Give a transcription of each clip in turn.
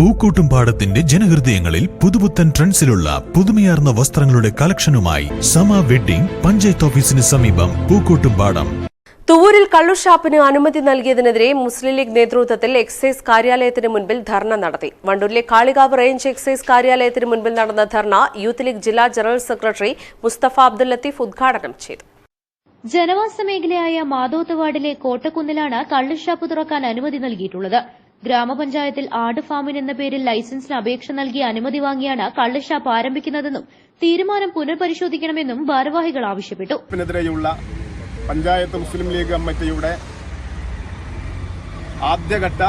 പൂക്കോട്ടുംപാടത്തിന്റെ ജനഹൃദയങ്ങളിൽ പുതുപുത്തൻ ട്രെൻഡ്സിലുള്ള പുതുമയാർന്ന വസ്ത്രങ്ങളുടെ കളക്ഷനുമായി സമ വെഡ്ഡിംഗ് പഞ്ചായത്ത് ഓഫീസിന് സമീപം പൂക്കൂട്ടും പാടം. തുവൂരിൽ കള്ളുഷാപ്പിന് അനുമതി നൽകിയതിനെതിരെ മുസ്ലിം ലീഗ് നേതൃത്വത്തിൽ എക്സൈസ് കാര്യാലയത്തിന് മുൻപിൽ ധർണ നടത്തി. വണ്ടൂരിലെ കാളികാവ് റേഞ്ച് എക്സൈസ് കാര്യാലയത്തിന് മുൻപിൽ നടന്ന ധർണ യൂത്ത് ലീഗ് ജില്ലാ ജനറൽ സെക്രട്ടറി മുസ്തഫ അബ്ദുൽ ലത്തീഫ് ഉദ്ഘാടനം ചെയ്തു. ജനവാസ മേഖലയായ മാധോത്ത് വാർഡിലെ കോട്ടക്കുന്നിലാണ് കള്ളുഷാപ്പ് തുറക്കാൻ അനുമതി നൽകിയിട്ടുള്ളത്. ഗ്രാമപഞ്ചായത്തിൽ ആട് ഫാമിൻ എന്ന പേരിൽ ലൈസൻസിന് അപേക്ഷ നൽകി അനുമതി വാങ്ങിയാണ് കള്ളുഷാപ്പ് ആരംഭിക്കുന്നതെന്നും തീരുമാനം പുനഃപരിശോധിക്കണമെന്നും ഭാരവാഹികൾ ആവശ്യപ്പെട്ടു. പഞ്ചായത്ത് മുസ്ലിം ലീഗ് കമ്മിറ്റിയുടെ ആദ്യഘട്ട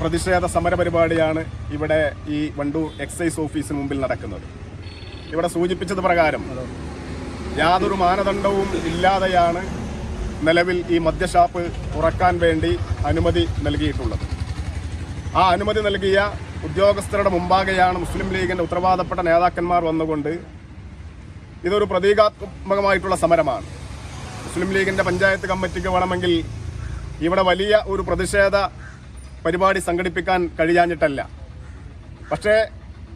പ്രതിഷേധ സമരപരിപാടിയാണ് ഇവിടെ ഈ വണ്ടൂർ എക്സൈസ് ഓഫീസിന് മുമ്പിൽ നടക്കുന്നത്. ഇവിടെ സൂചിപ്പിച്ചത് പ്രകാരം യാതൊരു മാനദണ്ഡവും ഇല്ലാതെയാണ് നിലവിൽ ഈ മദ്യഷാപ്പ് തുറക്കാൻ വേണ്ടി അനുമതി നൽകിയിട്ടുള്ളത്. ആ അനുമതി നൽകിയ ഉദ്യോഗസ്ഥരുടെ മുമ്പാകെയാണ് മുസ്ലിം ലീഗിന്റെ ഉത്തരവാദപ്പെട്ട നേതാക്കന്മാർ വന്നുകൊണ്ട് ഇതൊരു പ്രതീകാത്മകമായിട്ടുള്ള സമരമാണ്. മുസ്ലിം ലീഗിന്റെ പഞ്ചായത്ത് കമ്മിറ്റിക്ക് വേണമെങ്കിൽ ഇവിടെ വലിയ ഒരു പ്രതിഷേധ പരിപാടി സംഘടിപ്പിക്കാൻ കഴിയാഞ്ഞിട്ടല്ല. പക്ഷേ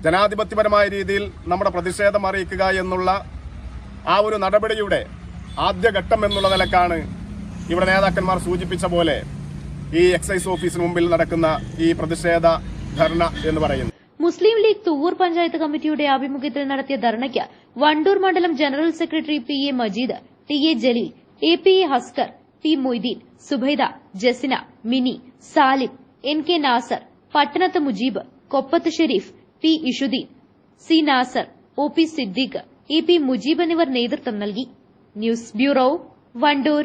ജനാധിപത്യപരമായ രീതിയിൽ നമ്മുടെ പ്രതിഷേധം അറിയിക്കുക എന്നുള്ള ആ ഒരു നടപടിയുടെ ആദ്യഘട്ടം എന്നുള്ള നിലക്കാണ് ഇവിടെ നേതാക്കന്മാർ സൂചിപ്പിച്ച പോലെ ഈ എക്സൈസ് ഓഫീസിന് മുമ്പിൽ നടക്കുന്ന ഈ പ്രതിഷേധ ധർണ എന്ന് പറയുന്നത് മുസ്ലിം ലീഗ് തുവൂർ പഞ്ചായത്ത് കമ്മിറ്റിയുടെ ആഭിമുഖ്യത്തിൽ നടത്തിയ ധർണയ്ക്ക് വണ്ടൂർ മണ്ഡലം general secretary P A Majeed T A Jaleel A P A Haskar P Moideen Subaida Jasina Mini Salim N K Nasar Pattanath Mujeeb Koppath Shareef P Ishuddeen C Nasar O P Siddique A P Mujeeb എന്നിവർ നേതൃത്വം നൽകി. News bureau Wandoor.